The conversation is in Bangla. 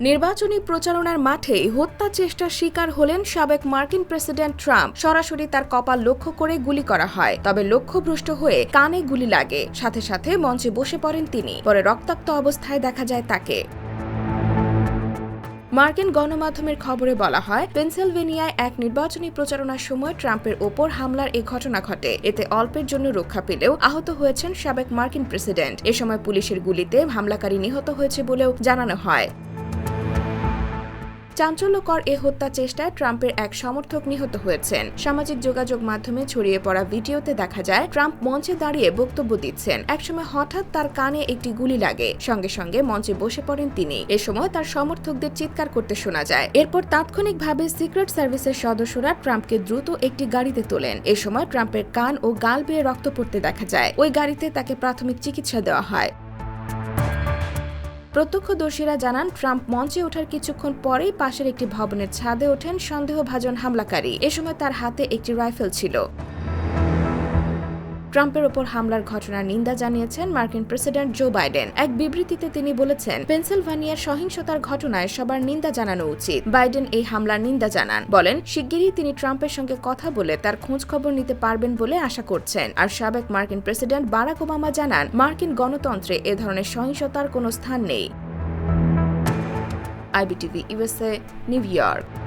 নির্বাচনী প্রচারণার মাঠে হত্যা চেষ্টার শিকার হলেন সাবেক মার্কিন প্রেসিডেন্ট ট্রাম্প। সরাসরি তার কপাল লক্ষ্য করে গুলি করা হয়, তবে লক্ষ্যভ্রষ্ট হয়ে কানে গুলি লাগে। সাথে সাথে মঞ্চে বসে পড়েন তিনি, পরে রক্তাক্ত অবস্থায় দেখা যায় তাকে। মার্কিন গণমাধ্যমের খবরে বলা হয়, পেনসিলভেনিয়ায় এক নির্বাচনী প্রচারণার সময় ট্রাম্পের ওপর হামলার এই ঘটনা ঘটে। এতে অল্পের জন্য রক্ষা পেলেও আহত হয়েছেন সাবেক মার্কিন প্রেসিডেন্ট। এ সময় পুলিশের গুলিতে হামলাকারী নিহত হয়েছে বলেও জানানো হয়। চাঞ্চল্যকর এ হত্যা চেষ্টায় ট্রাম্পের এক সমর্থক নিহত হয়েছেন। সামাজিক যোগাযোগ মাধ্যমে ছড়িয়ে পড়া ভিডিওতে দেখা যায়, ট্রাম্প মঞ্চে দাঁড়িয়ে বক্তব্য দিচ্ছেন। একসময় হঠাৎ তার কানে একটি গুলি লাগে। সঙ্গে সঙ্গে মঞ্চে বসে পড়েন তিনি। এ সময় তার সমর্থকদের চিৎকার করতে শোনা যায়। এরপর তাৎক্ষণিকভাবে সিক্রেট সার্ভিসের সদস্যরা ট্রাম্পকে দ্রুত একটি গাড়িতে তোলেন। এ সময় ট্রাম্পের কান ও গাল বেয়ে রক্ত পড়তে দেখা যায়। ওই গাড়িতে তাকে প্রাথমিক চিকিৎসা দেওয়া হয়। প্রত্যক্ষদর্শীরা জানান, ট্রাম্প মঞ্চে ওঠার কিছুক্ষণ পরেই পাশের একটি ভবনের ছাদে ওঠেন সন্দেহভাজন হামলাকারী। এ সময় তার হাতে একটি রাইফেল ছিল। ট্রাম্পের ওপর হামলার ঘটনার নিন্দা জানিয়েছেন মার্কিন প্রেসিডেন্ট জো বাইডেন। এক বিবৃতিতে তিনি বলেছেন, পেনসিলভানিয়ার সহিংসতার ঘটনায় সবার নিন্দা জানানো উচিত। বাইডেন এই হামলার নিন্দা জানান। বলেন, শিগগিরই তিনি ট্রাম্পের সঙ্গে কথা বলে তার খোঁজ খবর নিতে পারবেন বলে আশা করছেন। আর সাবেক মার্কিন প্রেসিডেন্ট বারাক ওবামা জানান, মার্কিন গণতন্ত্রে এ ধরনের সহিংসতার কোনো স্থান নেই। IBTV, USA, New York.